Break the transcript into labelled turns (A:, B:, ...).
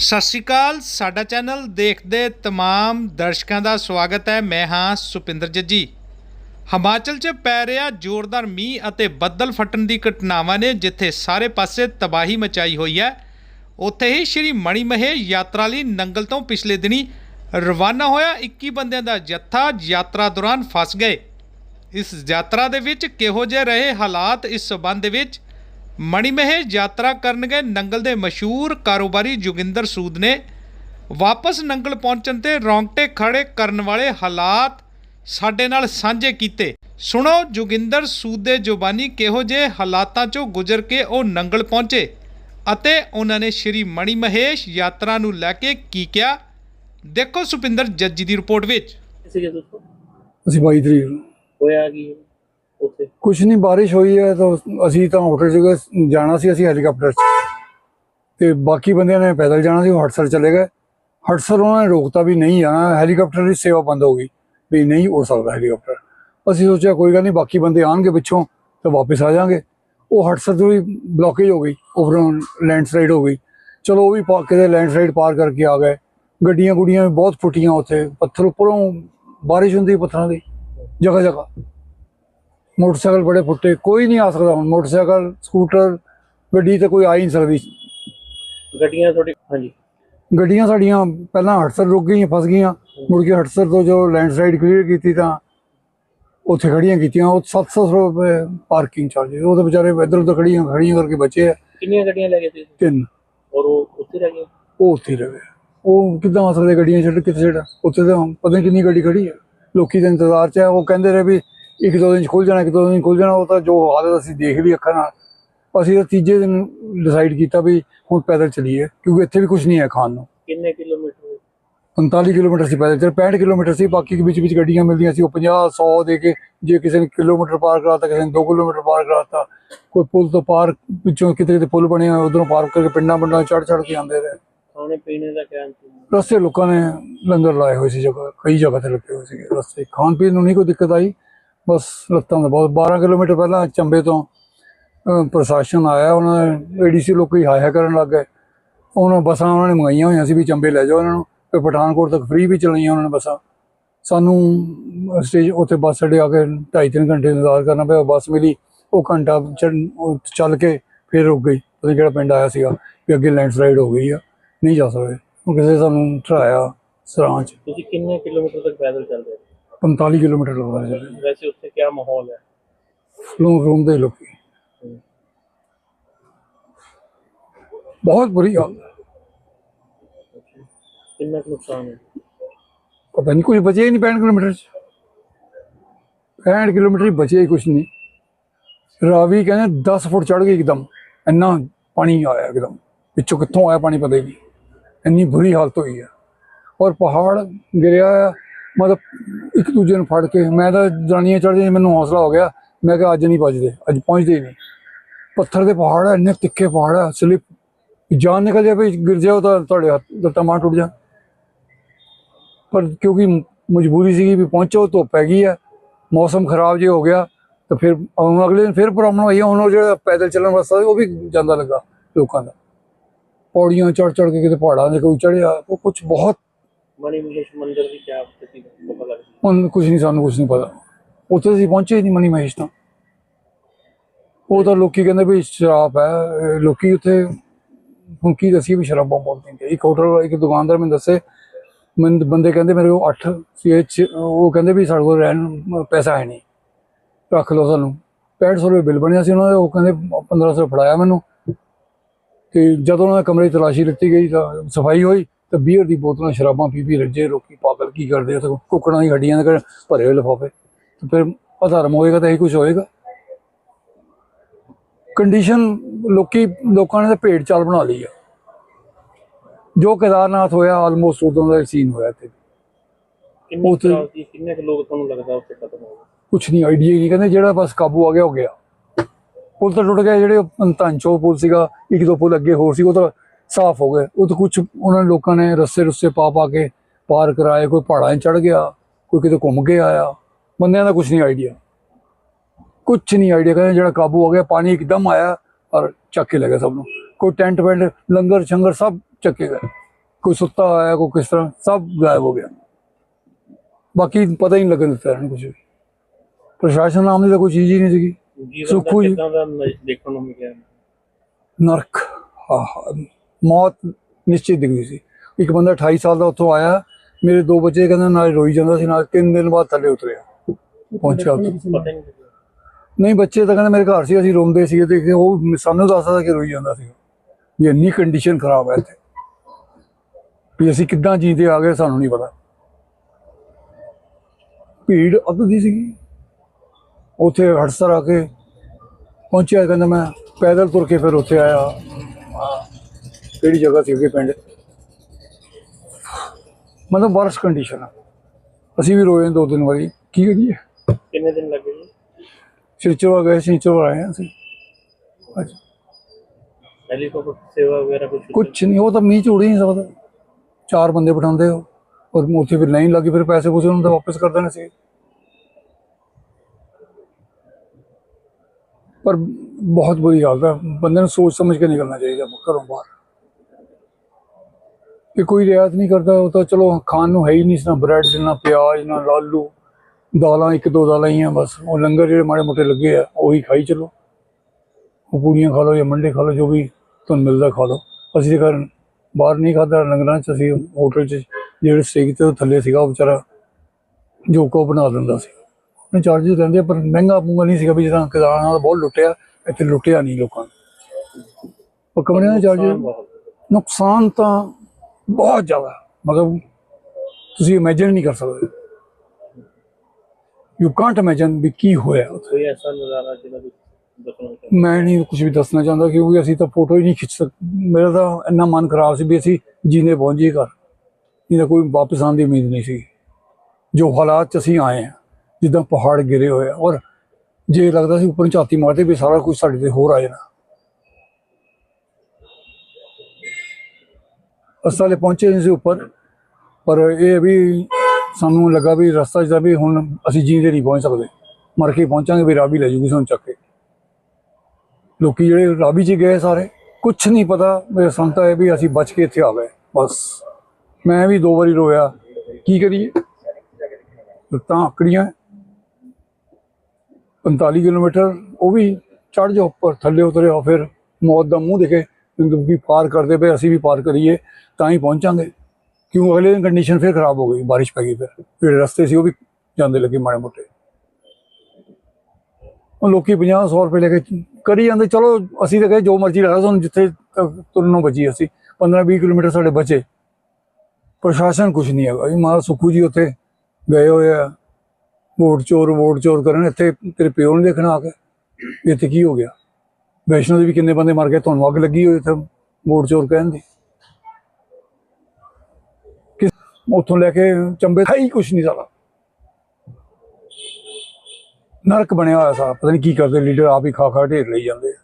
A: ਸਤਿ ਸ਼੍ਰੀ ਅਕਾਲ, ਸਾਡਾ ਚੈਨਲ ਦੇਖਦੇ ਤਮਾਮ ਦਰਸ਼ਕਾਂ ਦਾ ਸਵਾਗਤ ਹੈ। ਮੈਂ ਹਾਂ ਸੁਪਿੰਦਰ ਜੱਜੀ। ਹਿਮਾਚਲ 'ਚ ਪੈ ਰਿਹਾ ਜ਼ੋਰਦਾਰ ਮੀਂਹ ਅਤੇ ਬੱਦਲ ਫਟਣ ਦੀ ਘਟਨਾਵਾਂ ਨੇ ਜਿੱਥੇ ਸਾਰੇ ਪਾਸੇ ਤਬਾਹੀ ਮਚਾਈ ਹੋਈ ਹੈ। ਉੱਥੇ ਹੀ ਸ਼੍ਰੀ ਮਣੀ ਮਣੀਮਹੇ ਯਾਤਰਾ ਲਈ ਨੰਗਲ ਤੋਂ ਪਿਛਲੇ ਦਿਨੀ ਰਵਾਨਾ ਹੋਇਆ 21 ਬੰਦਿਆਂ ਦਾ ਜੱਥਾ ਯਾਤਰਾ ਦੌਰਾਨ ਫਸ ਗਏ। ਇਸ ਯਾਤਰਾ ਦੇ ਵਿੱਚ ਕਿਹੋ ਜਿਹੇ ਰਹੇ ਹਾਲਾਤ, ਇਸ ਸਬੰਧ ਦੇ ਵਿੱਚ ਮਣੀਮਹੇ ਯਾਤਰਾ ਕਰਨ ਗਏ ਨੰਗਲ ਦੇ ਮਸ਼ਹੂਰ ਕਾਰੋਬਾਰੀ ਜੋਗਿੰਦਰ ਸੂਦ ਨੇ। ਵਾਪਸ ਨੰਗਲ ਪਹੁੰਚਣ ਤੇ ਰੌਂਗਟੇ ਖੜੇ ਕਰਨ ਵਾਲੇ ਹਾਲਾਤ ਸਾਡੇ ਨਾਲ ਸਾਂਝੇ ਕੀਤੇ। ਸੁਣੋ ਜੋਗਿੰਦਰ ਸੂਦ ਦੇ ਜ਼ੁਬਾਨੀ ਕਿਹੋ ਜਿਹੇ ਹਾਲਾਤਾਂ ਚੋਂ ਗੁਜ਼ਰ ਕੇ ਉਹ ਨੰਗਲ ਪਹੁੰਚੇ ਅਤੇ ਉਹਨਾਂ ਨੇ ਸ਼੍ਰੀ ਮਣੀਮਹੇਸ਼ ਯਾਤਰਾ ਨੂੰ ਲੈ ਕੇ ਕੀ ਕਿਹਾ? ਦੇਖੋ ਸੁਪਿੰਦਰ ਜੱਜੀ ਦੀ ਰਿਪੋਰਟ ਵਿੱਚ।
B: ਸੀਗੇ ਦੋਸਤੋ?
C: ਅਸੀਂ 22 ਤਰੀਕ ਨੂੰ।
B: ਹੋਇਆ ਕੀ ਉੱਥੇ?
C: ਕੁਛ ਨਹੀਂ, ਬਾਰਿਸ਼ ਹੋਈ ਹੈ ਤਾਂ ਅਸੀਂ ਤਾਂ ਹੋਟਲ 'ਚ ਜਾਣਾ ਸੀ ਅਸੀਂ ਹੈਲੀਕਾਪਟਰ 'ਚ। ਤੇ ਬਾਕੀ ਬੰਦਿਆਂ ਨੇ ਪੈਦਲ ਜਾਣਾ ਸੀ, ਉਹ ਹਟਸਰ ਚਲੇ ਗਏ। ਹਟਸਰ ਉਹਨਾਂ ਨੇ ਰੋਕਤਾ ਵੀ ਨਹੀਂ ਜਾਣਾ ਹੈਲੀਕਾਪਟਰ ਦੀ ਸੇਵਾ ਬੰਦ ਹੋ ਗਈ। ਵੀ ਨਹੀਂ ਉੜ ਸਕਦਾ ਹੈਲੀਕਾਪਟਰ ਅਸੀਂ ਸੋਚਿਆ ਕੋਈ ਗੱਲ ਨਹੀਂ, ਬਾਕੀ ਬੰਦੇ ਆਣਗੇ ਪਿੱਛੋਂ ਤਾਂ ਵਾਪਸ ਆ ਜਾਾਂਗੇ ਉਹ ਹਟਸਰ ਤੋਂ ਵੀ ਬਲੌਕੇਜ ਹੋ ਗਈ, ਉਪਰੋਂ ਲੈਂਡਸਲਾਈਡ ਹੋ ਗਈ। ਚਲੋ ਉਹ ਵੀ ਪਾ ਲੈਂਡਸਲਾਈਡ ਪਾਰ ਕਰਕੇ ਆ ਗਏ। ਗੱਡੀਆਂ ਗੁੱਡੀਆਂ ਵੀ ਬਹੁਤ ਫੁੱਟੀਆਂ ਉੱਥੇ। ਪੱਥਰ ਉੱਪਰੋਂ ਬਾਰਿਸ਼ ਹੁੰਦੀ ਪੱਥਰਾਂ ਦੀ ਜਗ੍ਹਾ ਜਗ੍ਹਾ ਮੋਟਰਸਾਈਕਲ ਬੜੇ ਫੁੱਟੇ ਕੋਈ ਨਹੀਂ ਆ ਸਕਦਾ ਹੁਣ। ਮੋਟਰਸਾਈਕਲ ਸਕੂਟਰ ਗੱਡੀ ਤੇ ਕੋਈ ਆ ਹੀ ਨਹੀਂ ਸਕਦੀ।
B: ਗੱਡੀਆਂ ਤੁਹਾਡੀ ਹਾਂਜੀ।
C: ਗੱਡੀਆਂ ਸਾਡੀਆਂ ਪਹਿਲਾਂ ਹਟਸਰ ਰੁਕ ਗਈਆਂ ਫਸ ਗਈਆਂ। ਮੁੜ ਕੇ ਹਟਸਰ ਤੋਂ ਜੋ ਲੈਂਡਸਲਾਈਡ ਕਲੀਅਰ ਕੀਤੀ ਤਾਂ ਉੱਥੇ ਖੜੀਆਂ ਕੀਤੀਆਂ। ਉਹ 700 ਰੁਪਏ ਪਾਰਕਿੰਗ ਚਾਰਜ ਉਹ ਤਾਂ ਵਿਚਾਰੇ ਇੱਧਰ ਉੱਧਰ ਖੜੀਆਂ ਖੜੀਆਂ ਕਰਕੇ ਬਚੇ ਆ।
B: ਕਿੰਨੀਆਂ ਗੱਡੀਆਂ ਲੈ ਗਏ ਸੀ
C: ਤਿੰਨ।
B: ਔਰ ਉਹ ਉੱਥੇ ਰਹਿ ਗਏ?
C: ਉਹ ਉੱਥੇ ਰਹੇ ਉਹ ਕਿੱਦਾਂ ਆ ਸਕਦੇ ਗੱਡੀਆਂ ਛੱਡ ਕਿੱਥੇ ਛੱਡ? ਉੱਥੇ ਤਾਂ ਪਤਾ ਨਹੀਂ ਕਿੰਨੀ ਗੱਡੀ ਖੜੀ ਆ। ਲੋਕੀ ਦੇ ਇੰਤਜ਼ਾਰ 'ਚ ਆ। ਉਹ ਕਹਿੰਦੇ ਰਹੇ ਵੀ ਇੱਕ ਦੋ ਦਿਨ 'ਚ ਖੁੱਲ ਜਾਣਾ ਇੱਕ ਦੋ ਦਿਨ ਖੁੱਲ ਜਾਣਾ ਉਹ ਤਾਂ ਜੋ ਹਾਲਤ ਅਸੀਂ ਦੇਖ ਲਈ ਅੱਖਾਂ ਨਾਲ ਅਸੀਂ ਤਾਂ ਤੀਜੇ ਦਿਨ ਡਿਸਾਈਡ ਕੀਤਾ ਵੀ ਹੁਣ ਪੈਦਲ ਚੱਲੀਏ ਕਿਉਂਕਿ ਇੱਥੇ ਵੀ ਕੁਝ ਨਹੀਂ ਹੈ ਖਾਣ ਨੂੰ।
B: ਕਿੰਨੇ ਕਿਲੋਮੀਟਰ
C: 45 ਕਿਲੋਮੀਟਰ ਸੀ ਪੈਦਲ ਚੱਲ 65 ਕਿਲੋਮੀਟਰ ਸੀ ਬਾਕੀ ਦੇ ਵਿੱਚ ਵਿੱਚ ਗੱਡੀਆਂ ਮਿਲਦੀਆਂ ਸੀ ਉਹ 50 100 ਦੇ ਕੇ ਜੇ ਕਿਸੇ ਨੇ ਕਿਲੋਮੀਟਰ ਪਾਰ ਕਰਾਤਾ ਕਿਸੇ ਨੇ 2 ਕਿਲੋਮੀਟਰ ਪਾਰ ਕਰਾਤਾ ਕੋਈ ਪੁਲ ਤੋਂ ਪਾਰ ਵਿੱਚੋਂ ਕਿਤੇ ਕਿਤੇ ਪੁਲ ਬਣੇ ਹੋਏ ਉਧਰੋਂ ਪਾਰ ਕਰਕੇ ਪਿੰਡਾਂ ਪਿੰਡਾਂ ਚੜ ਚੜ ਕੇ ਆਉਂਦੇ ਰਹੇ।
B: ਖਾਣੇ ਪੀਣੇ ਦਾ ਕਿਆ
C: ਰਸਤੇ ਲੋਕਾਂ ਨੇ ਲੰਗਰ ਲਾਏ ਹੋਏ ਸੀ ਜਗ੍ਹਾ ਕਈ ਜਗ੍ਹਾ ਤੇ ਲੱਗੇ ਹੋਏ ਸੀ ਰਸਤੇ। ਖਾਣ ਪੀਣ ਨੂੰ ਨਹੀਂ ਕੋਈ ਦਿੱਕਤ ਆਈ। ਬਸ ਲੱਤਾਂ ਦਾ ਬਹੁਤ 12 ਕਿਲੋਮੀਟਰ ਪਹਿਲਾਂ ਚੰਬੇ ਤੋਂ ਪ੍ਰਸ਼ਾਸਨ ਆਇਆ, ਉਹਨਾਂ ਨੇ ਏਡੀਸੀ ਲੋਕੀ ਹਾਇਆ ਕਰਨ ਲੱਗ ਗਏ। ਉਹਨਾਂ ਬੱਸਾਂ ਉਹਨਾਂ ਨੇ ਮੰਗਾਈਆਂ ਹੋਈਆਂ ਸੀ ਵੀ ਚੰਬੇ ਲੈ ਜਾਓ ਉਹਨਾਂ ਨੂੰ ਫਿਰ ਪਠਾਨਕੋਟ ਤੱਕ ਫ੍ਰੀ ਵੀ ਚਲਾਈਆਂ ਉਹਨਾਂ ਨੇ ਬੱਸਾਂ। ਸਾਨੂੰ ਸਟੇਜ ਉੱਥੇ ਬੱਸ ਅੱਡੇ ਆ ਕੇ 2.5 ਘੰਟੇ ਇੰਤਜ਼ਾਰ ਕਰਨਾ ਪਿਆ, ਬੱਸ ਮਿਲੀ, ਉਹ ਘੰਟਾ ਚੱਲ ਕੇ ਫਿਰ ਰੁਕ ਗਈ। ਪਤਾ ਕਿਹੜਾ ਪਿੰਡ ਆਇਆ ਸੀਗਾ ਵੀ ਅੱਗੇ ਲੈਂਡਸਲਾਈਡ ਹੋ ਗਈ ਆ, ਨਹੀਂ ਜਾ ਸਕਦੇ। ਉਹ ਕਿਸੇ ਸਾਨੂੰ ਠਰਾਇਆ ਸਰਾਂ ਚ।
B: ਤੁਸੀਂ ਕਿੰਨੇ ਕਿਲੋਮੀਟਰ ਤੱਕ ਪੈਦਲ ਚੱਲਦੇ
C: 45 ਕਿਲੋਮੀਟਰ ਲੱਗਦਾ ਜੀ
B: ਵੈਸੇ ਉੱਥੇ ਕਿਆ ਮਾਹੌਲ ਹੈ?
C: ਫਲੋਂ ਰੂਮ ਦੇ ਲੋਕੀ ਬਹੁਤ ਬੁਰੀ ਹਾਲਤ ਹੈ।
B: ਕਿੰਨਾ ਕੁ ਨੁਕਸਾਨ ਹੈ?
C: ਪਤਾ ਨਹੀਂ ਕੁਝ ਬਚਿਆ ਹੀ ਨਹੀਂ 65 ਕਿਲੋਮੀਟਰ ਚ। 65 ਕਿਲੋਮੀਟਰ ਹੀ ਬਚਿਆ ਹੀ ਕੁਝ ਨਹੀਂ। ਰਾਵੀ ਕਹਿੰਦੇ 10 ਫੁੱਟ ਚੜ ਗਈ ਇੱਕਦਮ। ਇੰਨਾ ਪਾਣੀ ਆਇਆ ਇੱਕਦਮ। ਵਿੱਚੋਂ ਕਿੱਥੋਂ ਆਇਆ ਪਾਣੀ ਪਤਾ ਹੀ ਨਹੀਂ। ਇੰਨੀ ਬੁਰੀ ਹਾਲਤ ਹੋਈ ਹੈ। ਔਰ ਪਹਾੜ ਗਿਰਿਆ ਮਤਲਬ ਇੱਕ ਦੂਜੇ ਨੂੰ ਫੜ ਕੇ, ਮੈਂ ਤਾਂ ਜਾਨੀਆਂ ਚੜ੍ਹਦੀਆਂ ਮੈਨੂੰ ਹੌਸਲਾ ਹੋ ਗਿਆ। ਮੈਂ ਕਿਹਾ, ਅੱਜ ਨਹੀਂ ਪਹੁੰਚਦੇ ਅੱਜ ਪਹੁੰਚਦੇ ਹੀ ਨਹੀਂ। ਪੱਥਰ ਦੇ ਪਹਾੜ ਆ, ਇੰਨੇ ਤਿੱਖੇ ਪਹਾੜ ਆ, ਸਲਿਪ। ਜਾਨ ਨਿਕਲ ਜਾਵੇ ਗਿਰ ਜਾਓ ਤਾਂ ਤੁਹਾਡੇ ਹੱਥ, ਲੱਤਾਂ ਮਾਂ ਟੁੱਟ ਜਾਣ। ਪਰ ਕਿਉਂਕਿ ਮਜਬੂਰੀ ਸੀਗੀ ਵੀ ਪਹੁੰਚੋ, ਧੁੱਪ ਹੈਗੀ ਗਈ ਹੈ ਮੌਸਮ ਖਰਾਬ ਜੇ ਹੋ ਗਿਆ, ਤਾਂ ਫਿਰ ਅਗਲੇ ਦਿਨ ਫਿਰ ਪ੍ਰੋਬਲਮ ਹੋਈ ਹੁਣ ਜਿਹੜਾ ਪੈਦਲ ਚੱਲਣ ਵਾਸਤਾ ਉਹ ਵੀ ਜਾਂਦਾ ਲੱਗਾ ਲੋਕਾਂ ਦਾ। ਪੌੜੀਆਂ ਚੜ ਚੜ ਕੇ ਕਿਤੇ ਪਹਾੜਾਂ ਦੇ ਕੋਈ ਚੜਿਆ ਉਹ ਕੁਝ ਬਹੁਤ
B: ਮਣੀ ਮਹੇਸ਼ ਮੰਦਿਰ ਦੀ ਕਿਆ ਸਥਿਤੀ ਪਤਾ ਲੱਗਦੀ
C: ਹੁਣ ਕੁਝ ਨਹੀਂ, ਸਾਨੂੰ ਕੁਝ ਨਹੀਂ ਪਤਾ। ਉੱਥੇ ਅਸੀਂ ਪਹੁੰਚੇ ਹੀ ਨਹੀਂ ਮਨੀ ਮਹੇਸ਼ ਤਾਂ। ਉਹ ਤਾਂ ਲੋਕੀ ਕਹਿੰਦੇ ਵੀ ਸ਼ਰਾਬ ਹੈ। ਇਹ ਲੋਕੀ ਉੱਥੇ ਹੁਣ ਕੀ ਦੱਸੀ ਵੀ ਸ਼ਰਾਬਾਂ ਬਹੁਤ ਪੀਂਦੇ ਇੱਕ ਹੋਟਲ ਇੱਕ ਦੁਕਾਨਦਾਰ ਮੈਨੂੰ ਦੱਸੇ, ਮੈਨੂੰ ਬੰਦੇ ਕਹਿੰਦੇ ਮੇਰੇ ਕੋਲ 8 ਸੀ ਇਹ ਛੇ- ਉਹ ਕਹਿੰਦੇ ਵੀ ਸਾਡੇ ਕੋਲ ਰਹਿਣ ਨੂੰ ਪੈਸਾ ਹੈ ਨਹੀਂ। ਰੱਖ ਲਓ ਸਾਨੂੰ। 6500 ਰੁਪਏ ਬਿੱਲ ਬਣਿਆ ਸੀ ਉਹਨਾਂ ਦਾ, ਉਹ ਕਹਿੰਦੇ 1500 ਫੜਾਇਆ ਮੈਨੂੰ। ਤੇ ਜਦੋਂ ਉਹਨਾਂ ਦੇ ਕਮਰੇ ਦੀ ਤਲਾਸ਼ੀ ਲਿੱਤੀ ਗਈ ਤਾਂ ਸਫ਼ਾਈ ਹੋਈ, ਤਾਂ ਬੀਅਰ ਦੀ ਬੋਤਲਾਂ ਸ਼ਰਾਬਾਂ ਪੀ ਪੀ ਰੱਜੇ, ਲੋਕੀ ਪਾਗਲ ਕੀ ਕਰਦੇ ਆ? ਤੇ ਕੁੱਕੜਾਂ ਦੀ ਹੱਡੀਆਂ ਦੇ ਭਰੇ ਹੋਏ ਲਿਫਾਫੇ। ਤੇ ਫਿਰ ਅਧਰਮ ਹੋਏਗਾ ਤਾਂ ਇਹੀ ਕੁਝ ਹੋਏਗਾ। ਕੰਡੀਸ਼ਨ ਲੋਕੀ ਲੋਕਾਂ ਨੇ ਤਾਂ ਭੇਡ ਚਾਲ ਬਣਾ ਲਈ ਆ। ਜੋ ਕੇਦਾਰਨਾਥ ਹੋਇਆ ਆਲਮੋਸਟ ਉਦੋਂ ਦਾ ਸੀਨ ਹੋਇਆ ਤੇ
B: ਕਿੰਨੀ ਕਿੰਨੇ ਲੋਕ ਤੁਹਾਨੂੰ ਲੱਗਦਾ ਉੱਥੇ ਖਤਮ ਹੋ
C: ਕੁਛ ਨਹੀਂ ਆਈਡੀਆ ਨਹੀਂ ਕਹਿੰਦੇ ਜਿਹੜਾ ਬਸ ਕਾਬੂ ਆ ਗਿਆ ਹੋ ਗਿਆ। ਪੁਲ ਤਾਂ ਟੁੱਟ ਗਿਆ ਜਿਹੜੇ ਧੰਚੋ ਪੁਲ ਸੀਗਾ ਇੱਕ ਦੋ ਪੁਲ ਅੱਗੇ ਹੋਰ ਸੀ ਉਹ ਤਾਂ ਸਾਫ਼ ਹੋ ਗਏ। ਉਹ ਤਾਂ ਕੁਝ ਉਹਨਾਂ ਲੋਕਾਂ ਨੇ ਰਸਤੇ ਰੁੱਸੇ ਪਾ ਪਾ ਕੇ ਪਾਰ ਕਰਾਏ ਕੋਈ ਪਹਾੜਾਂ 'ਚ ਚੜ ਗਿਆ ਕੋਈ ਕਿਤੇ ਘੁੰਮ ਕੇ ਆਇਆ। ਬੰਦਿਆਂ ਦਾ ਕੁਝ ਨਹੀਂ ਆਈਡੀਆ ਕੁਝ ਨਹੀਂ ਆਈਡੀਆ ਕਹਿੰਦੇ ਜਿਹੜਾ ਕਾਬੂ ਹੋ ਗਿਆ ਪਾਣੀ ਇੱਕਦਮ ਆਇਆ ਔਰ ਚੱਕ ਕੇ ਲੈ ਗਿਆ ਸਭ ਨੂੰ। ਕੋਈ ਟੈਂਟ ਵੈਂਟ ਲੰਗਰ ਸ਼ੰਗਰ ਸਭ ਚੱਕੇ ਗਏ। ਕੋਈ ਸੁੱਤਾ ਆਇਆ ਕੋਈ ਕਿਸ ਤਰ੍ਹਾਂ ਸਭ ਗਾਇਬ ਹੋ ਗਿਆ। ਬਾਕੀ ਪਤਾ ਹੀ ਨਹੀਂ ਲੱਗਣ ਦਿੱਤਾ ਇਹਨੂੰ ਕੁਝ ਵੀ। ਪ੍ਰਸ਼ਾਸਨ ਨਾਮ ਦੀ ਤਾਂ ਕੋਈ ਚੀਜ਼ ਹੀ ਨਹੀਂ ਸੀਗੀ। ਸੁੱਖੂ ਜੀ।
B: ਦੇਖਣ ਨੂੰ ਮਿਲਿਆ?
C: ਨਰਕ ਹਾਂ ਹਾਂ ਮੌਤ ਨਿਸ਼ਚਿਤ ਦਿਖਦੀ ਸੀ। ਇੱਕ ਬੰਦਾ 28 ਸਾਲ ਦਾ ਉੱਥੋਂ ਆਇਆ ਮੇਰੇ ਦੋ ਬੱਚੇ ਕਹਿੰਦਾ ਨਾਲ ਰੋਈ ਜਾਂਦਾ ਸੀ ਨਾਲ ਤਿੰਨ ਦਿਨ ਬਾਅਦ ਥੱਲੇ ਉਤਰਿਆ। ਪਹੁੰਚਿਆ
B: ਪਤਾ ਨਹੀਂ
C: ਬੱਚੇ ਤਾਂ ਕਹਿੰਦੇ ਮੇਰੇ ਘਰ ਸੀ ਅਸੀਂ ਰੋਂਦੇ ਸੀਗੇ ਤੇ ਉਹ ਸਾਨੂੰ ਦੱਸਦਾ ਸੀ ਕਿ ਰੋਈ ਜਾਂਦਾ ਸੀ। ਵੀ ਇੰਨੀ ਕੰਡੀਸ਼ਨ ਖਰਾਬ ਹੈ ਇੱਥੇ। ਵੀ ਅਸੀਂ ਕਿੱਦਾਂ ਜੀਂਦੇ ਆ ਗਏ ਸਾਨੂੰ ਨਹੀਂ ਪਤਾ। ਭੀੜ ਅੱਧ ਦੀ ਸੀਗੀ। ਉੱਥੇ ਹੜਸਰ ਆ ਕੇ ਪਹੁੰਚਿਆ ਕਹਿੰਦਾ ਮੈਂ ਪੈਦਲ ਤੁਰ ਕੇ ਫਿਰ ਉੱਥੇ ਆਇਆ। ਕਿਹੜੀ ਜਗ੍ਹਾ ਸੀ ਅੱਗੇ ਪਿੰਡ? ਮਤਲਬ ਵਰਸ ਕੰਡੀਸ਼ਨ ਆ। ਅਸੀਂ ਵੀ ਰੋਏ ਦੋ ਦਿਨ ਵਾਰੀ ਕੀ ਕਰੀਏ?
B: ਕਿੰਨੇ ਦਿਨ ਲੱਗੇ ਜੀ?
C: ਸਿਰਚਵਾ ਗਏ ਸਿਰਚਵਾ ਆਏ ਹਾਂ ਅਸੀਂ। ਅੱਛਾ।
B: ਹੈਲੀਕਾਪਟਰ ਸੇਵਾ ਵਗੈਰਾ ਕੁਝ
C: ਕੁਛ ਨਹੀਂ ਉਹ ਤਾਂ ਮੀਂਹ ਚ ਉੜ ਹੀ ਨਹੀਂ ਸਕਦਾ। ਚਾਰ ਬੰਦੇ ਬਿਠਾਉਂਦੇ ਹੋ ਔਰ ਉੱਥੇ ਫਿਰ ਲਾਈਨ ਲੱਗੀ ਫਿਰ ਪੈਸੇ ਪੂਸੇ ਉਹਨਾਂ ਦਾ ਵਾਪਸ ਕਰ ਦੇਣੇ ਸੀ। ਪਰ ਬਹੁਤ ਬੁਰੀ ਹਾਲਤ ਹੈ ਬੰਦੇ ਨੂੰ ਸੋਚ ਸਮਝ ਕੇ ਨਿਕਲਣਾ ਚਾਹੀਦਾ ਘਰੋਂ ਬਾਹਰ। ਇਹ ਕੋਈ ਰਿਆਇਤ ਨਹੀਂ ਕਰਦਾ ਉਹ ਤਾਂ ਚਲੋ ਖਾਣ ਨੂੰ ਹੈ ਹੀ ਨਹੀਂ ਨਾ ਬ੍ਰੈਡ ਨਾ ਪਿਆਜ਼ ਨਾ ਲਾਲੂ। ਦਾਲਾਂ ਇੱਕ ਦੋ ਦਾਲਾਂ ਹੀ ਆ ਬਸ। ਉਹ ਲੰਗਰ ਜਿਹੜੇ ਮਾੜੇ ਮੋਟੇ ਲੱਗੇ ਆ ਉਹੀ ਖਾਈ ਚਲੋ। ਉਹ ਪੂਰੀਆਂ ਖਾ ਲਓ ਜਾਂ ਮੰਡੇ ਖਾ ਲਓ ਜੋ ਵੀ ਤੁਹਾਨੂੰ ਮਿਲਦਾ ਖਾ ਲਓ। ਅਸੀਂ ਦੇ ਕਾਰਨ ਬਾਹਰ ਨਹੀਂ ਖਾਦਾ ਲੰਗਰਾਂ 'ਚ ਅਸੀਂ ਹੋਟਲ 'ਚ ਜਿਹੜੇ ਸਟੇਜ ਤੇ ਥੱਲੇ ਸੀਗਾ ਉਹ ਵਿਚਾਰਾ ਜੋ ਕੋ ਬਣਾ ਦਿੰਦਾ ਸੀ। ਉਹਨੇ ਚਾਰਜਸ ਲੈਂਦੇ ਪਰ ਮਹਿੰਗਾ ਮੂੰਗਾ ਨਹੀਂ ਸੀਗਾ ਵੀ ਜਿੱਦਾਂ ਕਿਸਾਨਾਂ ਦਾ ਬਹੁਤ ਲੁੱਟਿਆ ਇੱਥੇ ਲੁੱਟਿਆ ਨਹੀਂ ਲੋਕਾਂ ਉਹ ਕਮਰਿਆਂ ਦੇ
B: ਚਾਰਜਸ
C: ਨੁਕਸਾਨ ਤਾਂ ਬਹੁਤ ਜ਼ਿਆਦਾ। ਮਤਲਬ ਤੁਸੀਂ ਇਮੇਜਿਨ ਨਹੀਂ ਕਰ ਸਕਦੇ। ਯੂ ਕਾਂਟ ਇਮੇਜਿਨ ਵੀ ਕੀ ਹੋਇਆ ਉੱਥੇ।
B: ਐਸਾ ਨਜ਼ਾਰਾ ਜਿਹੜਾ
C: ਮੈਂ ਨਹੀਂ ਕੁਝ ਵੀ ਦੱਸਣਾ ਚਾਹੁੰਦਾ ਕਿਉਂਕਿ ਅਸੀਂ ਤਾਂ ਫੋਟੋ ਹੀ ਨਹੀਂ ਖਿੱਚ ਸਕ ਮੇਰਾ ਤਾਂ ਇੰਨਾ ਮਨ ਖਰਾਬ ਸੀ ਵੀ ਅਸੀਂ ਜੀਨੇ ਪਹੁੰਚੀਏ ਘਰ। ਇਹਦਾ ਕੋਈ ਵਾਪਸ ਆਉਣ ਦੀ ਉਮੀਦ ਨਹੀਂ ਸੀ। ਜੋ ਹਾਲਾਤ ਚ ਅਸੀਂ ਆਏ ਹਾਂ ਜਿੱਦਾਂ ਪਹਾੜ ਗਿਰੇ ਹੋਏ ਆ ਔਰ ਜੇ ਲੱਗਦਾ ਸੀ ਉੱਪਰ ਝਾਤੀ ਮਾਰਦੇ ਵੀ ਸਾਰਾ ਕੁਝ ਸਾਡੇ ਤੇ ਹੋਰ ਆ ਜਾਣਾ। ਅਸਲੇ ਪਹੁੰਚੇ ਨਹੀਂ ਸੀ ਉੱਪਰ, ਪਰ ਇਹ ਵੀ ਸਾਨੂੰ ਲੱਗਾ ਵੀ ਰਸਤਾ ਜਿਹਦਾ ਵੀ ਹੁਣ ਅਸੀਂ ਜੀਂਦੇ ਨਹੀਂ ਪਹੁੰਚ ਸਕਦੇ। ਮਰ ਕੇ ਪਹੁੰਚਾਂਗੇ ਵੀ ਰਾਬੀ ਲੈ ਜੂਗੀ ਸਾਨੂੰ ਚੱਕ ਕੇ। ਲੋਕੀ ਜਿਹੜੇ ਰਾਬੀ ਚ ਗਏ ਸਾਰੇ ਕੁਝ ਨਹੀਂ ਪਤਾ, ਮੇਰੇ ਸੰਤਾ ਹੈ ਵੀ ਅਸੀਂ ਬਚ ਕੇ ਇੱਥੇ ਆ ਗਏ, ਬਸ। ਮੈਂ ਵੀ ਦੋ ਵਾਰੀ ਰੋਇਆ, ਕੀ ਕਰੀਏ? ਤਾਂ ਆਕੜੀਆਂ 45 ਕਿਲੋਮੀਟਰ, ਉਹ ਵੀ ਚੜ ਜਾਓ, ਉੱਪਰ, ਥੱਲੇ ਉਤਰਿਆ, ਫਿਰ ਮੌਤ ਦਾ ਮੂੰਹ ਦਿਖੇ। ਕਿਉਂਕਿ ਪਾਰ ਕਰਦੇ ਪਏ, ਅਸੀਂ ਵੀ ਪਾਰ ਕਰੀਏ, ਤਾਂ ਹੀ ਪਹੁੰਚਾਂਗੇ। ਕਿਉਂ ਅਗਲੇ ਦਿਨ ਕੰਡੀਸ਼ਨ ਫਿਰ ਖਰਾਬ ਹੋ ਗਈ, ਬਾਰਿਸ਼ ਪੈ ਗਈ ਫਿਰ। ਜਿਹੜੇ ਰਸਤੇ ਸੀ ਉਹ ਵੀ ਜਾਂਦੇ ਲੱਗੇ ਮਾੜੇ ਮੋਟੇ। ਉਹ ਲੋਕੀ 50 100 ਰੁਪਏ ਲੈ ਕੇ ਕਰੀ ਜਾਂਦੇ, ਚਲੋ ਅਸੀਂ ਤਾਂ ਕਹੇ ਜੋ ਮਰਜ਼ੀ ਲਗਾ, ਸਾਨੂੰ ਜਿੱਥੇ ਤੁਰਨੋਂ ਤੁਰਨ ਬਚੀ ਅਸੀਂ। 15 20 ਕਿਲੋਮੀਟਰ ਸਾਡੇ ਬਚੇ। ਪ੍ਰਸ਼ਾਸਨ ਕੁਝ ਨਹੀਂ ਹੈਗਾ। ਜੀ ਮਾਂ ਸੁੱਖੂ ਜੀ ਉੱਥੇ ਗਏ ਹੋਏ ਆ। ਵੋਟ ਚੋਰ ਵੋਟ ਚੋਰ ਕਰਨ, ਇੱਥੇ ਤੇਰੇ ਪਿਓ ਨੂੰ ਦੇਖਣਾ ਆ ਕੇ। ਇੱਥੇ ਕੀ ਹੋ ਗਿਆ? ਵੈਸ਼ਨੋ ਦੇ ਵੀ ਕਿੰਨੇ ਬੰਦੇ ਮਰ ਗਏ, ਤੁਹਾਨੂੰ ਅੱਗ ਲੱਗੀ ਹੋਈ ਇੱਥੇ ਵੋਟ ਚੋਰ ਕਹਿਣ ਦੀ? ਕਿਸ ਉੱਥੋਂ ਲੈ ਕੇ ਚੰਬੇ ਹੈ ਹੀ ਕੁਝ ਨਹੀਂ ਸਾਰਾ ਨਰਕ ਬਣਿਆ ਹੋਇਆ ਸਾਰਾ ਪਤਾ ਨਹੀਂ ਕੀ ਕਰਦੇ, ਲੀਡਰ ਆਪ ਹੀ ਖਾ ਖਾ ਢੇਰ ਲਈ ਜਾਂਦੇ ਆ।